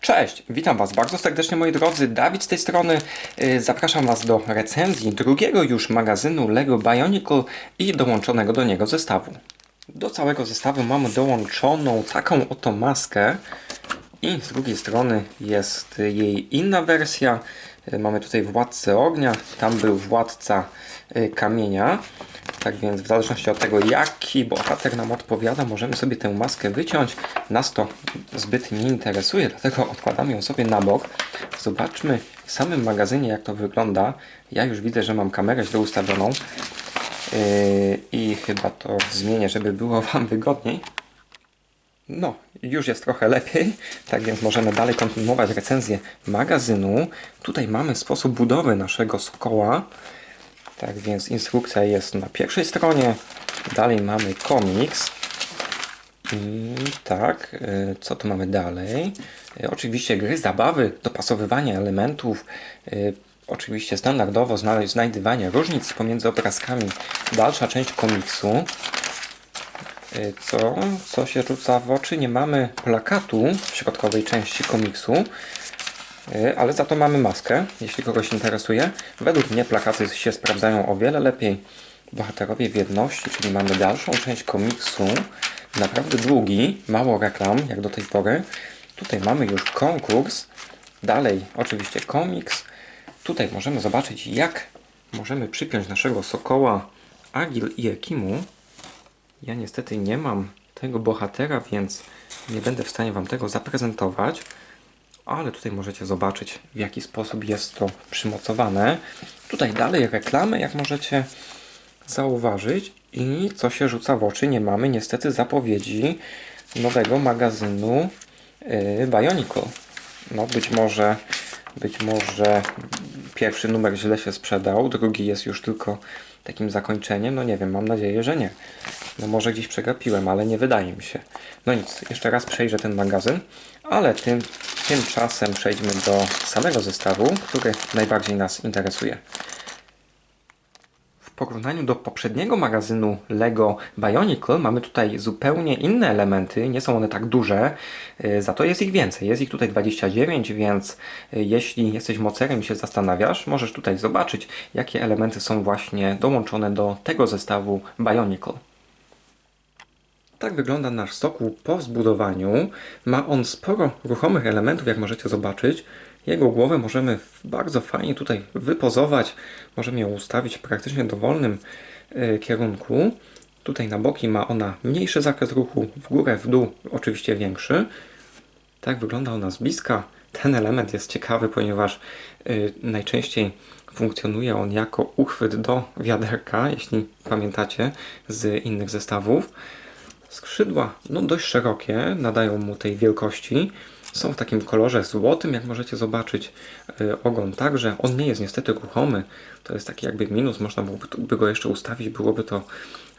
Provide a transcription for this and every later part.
Cześć, witam Was bardzo serdecznie moi drodzy, Dawid z tej strony. Yy, Zapraszam Was do recenzji drugiego już magazynu LEGO Bionicle i dołączonego do niego zestawu. Do całego zestawu mamy dołączoną taką oto maskę i z drugiej strony jest jej inna wersja. Yy, Mamy tutaj Władcę Ognia, tam był Władca yy, Kamienia. Tak więc w zależności od tego jaki bohater nam odpowiada, możemy sobie tę maskę wyciąć. Nas to zbyt nie interesuje, dlatego odkładamy ją sobie na bok. Zobaczmy w samym magazynie jak to wygląda. Ja już widzę, że mam kamerę źle ustawioną. Yy, I chyba to zmienię, żeby było Wam wygodniej. No, już jest trochę lepiej, tak więc możemy dalej kontynuować recenzję magazynu. Tutaj mamy sposób budowy naszego Sokoła. Tak więc instrukcja jest na pierwszej stronie. Dalej mamy komiks. I tak, y, co tu mamy dalej? Y, Oczywiście gry, zabawy, dopasowywanie elementów. y, Oczywiście standardowo znajdywanie różnic pomiędzy obrazkami. Dalsza część komiksu. Co? Co się rzuca w oczy? Nie mamy plakatu w środkowej części komiksu. Y, ale za to mamy maskę, jeśli kogoś interesuje. Według mnie plakaty się sprawdzają o wiele lepiej. Bohaterowie w jedności, czyli mamy dalszą część komiksu, naprawdę długi, mało reklam, jak do tej pory. Tutaj mamy już konkurs, dalej oczywiście komiks. Tutaj możemy zobaczyć, jak możemy przypiąć naszego sokoła Agil i Ekimu. Ja niestety nie mam tego bohatera, więc nie będę w stanie Wam tego zaprezentować ale tutaj możecie zobaczyć w jaki sposób jest to przymocowane. Tutaj dalej reklamy, jak możecie zauważyć i co się rzuca w oczy, nie mamy niestety zapowiedzi nowego magazynu yy, Bionicle. No być może być może pierwszy numer źle się sprzedał, drugi jest już tylko takim zakończeniem, no nie wiem, mam nadzieję, że nie. No może gdzieś przegapiłem, ale nie wydaje mi się. No nic, jeszcze raz przejrzę ten magazyn, ale tym, tymczasem przejdźmy do samego zestawu, który najbardziej nas interesuje. W porównaniu do poprzedniego magazynu LEGO Bionicle mamy tutaj zupełnie inne elementy, nie są one tak duże, y, za to jest ich więcej. Jest ich tutaj 29, więc y, jeśli jesteś mocerem i się zastanawiasz, możesz tutaj zobaczyć, jakie elementy są właśnie dołączone do tego zestawu Bionicle. Tak wygląda nasz sokół po zbudowaniu. Ma on sporo ruchomych elementów, jak możecie zobaczyć. Jego głowę możemy bardzo fajnie tutaj wypozować. Możemy ją ustawić w praktycznie dowolnym y, kierunku. Tutaj na boki ma ona mniejszy zakres ruchu, w górę, w dół oczywiście większy. Tak wygląda ona z bliska. Ten element jest ciekawy, ponieważ y, najczęściej funkcjonuje on jako uchwyt do wiaderka, jeśli pamiętacie z innych zestawów. Skrzydła no dość szerokie, nadają mu tej wielkości. Są w takim kolorze złotym, jak możecie zobaczyć. Yy, ogon także. On nie jest niestety ruchomy. To jest taki jakby minus. Można by go jeszcze ustawić. Byłoby to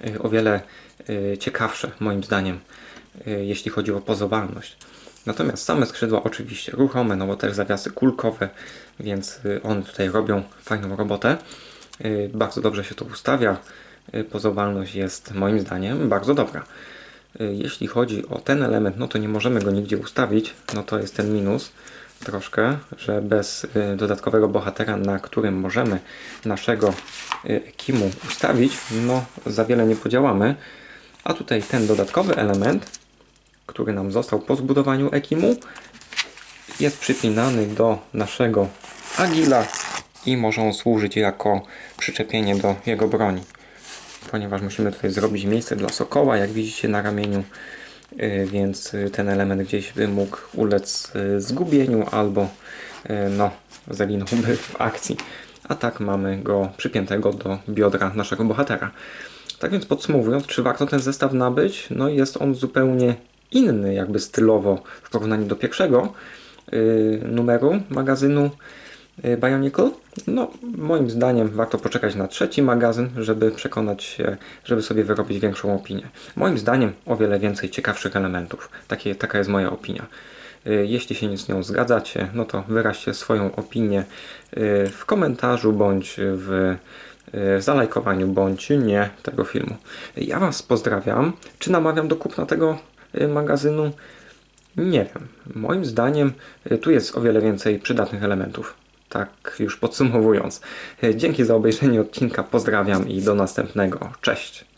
yy, o wiele yy, ciekawsze moim zdaniem, jeśli chodzi o pozowalność. Natomiast same skrzydła oczywiście ruchome, no bo też zawiasy kulkowe, więc one tutaj robią fajną robotę. Bardzo dobrze się to ustawia. Pozowalność jest moim zdaniem bardzo dobra. Y, Jeśli chodzi o ten element, no to nie możemy go nigdzie ustawić, no to jest ten minus troszkę, że bez y, dodatkowego bohatera, na którym możemy naszego y, Kimu ustawić, no za wiele nie podziałamy. A tutaj ten dodatkowy element, który nam został po zbudowaniu Ekimu, jest przypinany do naszego Agila i może on służyć jako przyczepienie do jego broni ponieważ musimy tutaj zrobić miejsce dla sokoła, jak widzicie na ramieniu, yy, więc yy, ten element gdzieś by mógł ulec yy, zgubieniu albo no, zaginąłby w akcji. A tak mamy go przypiętego do biodra naszego bohatera. Tak więc podsumowując, czy warto ten zestaw nabyć? No jest on zupełnie inny jakby stylowo w porównaniu do pierwszego numeru magazynu y, Bionicle. No, moim zdaniem warto poczekać na trzeci magazyn, żeby przekonać się, żeby sobie wyrobić większą opinię. Moim zdaniem o wiele więcej ciekawszych elementów. Takie, taka jest moja opinia. Y, Jeśli się z nią zgadzacie, no to wyraźcie swoją opinię y, w komentarzu bądź w zalajkowaniu bądź nie tego filmu. Ja Was pozdrawiam. Czy namawiam do kupna tego magazynu? Nie wiem. Moim zdaniem tu jest o wiele więcej przydatnych elementów. Tak już podsumowując. Y, Dzięki za obejrzenie odcinka, pozdrawiam i do następnego. Cześć!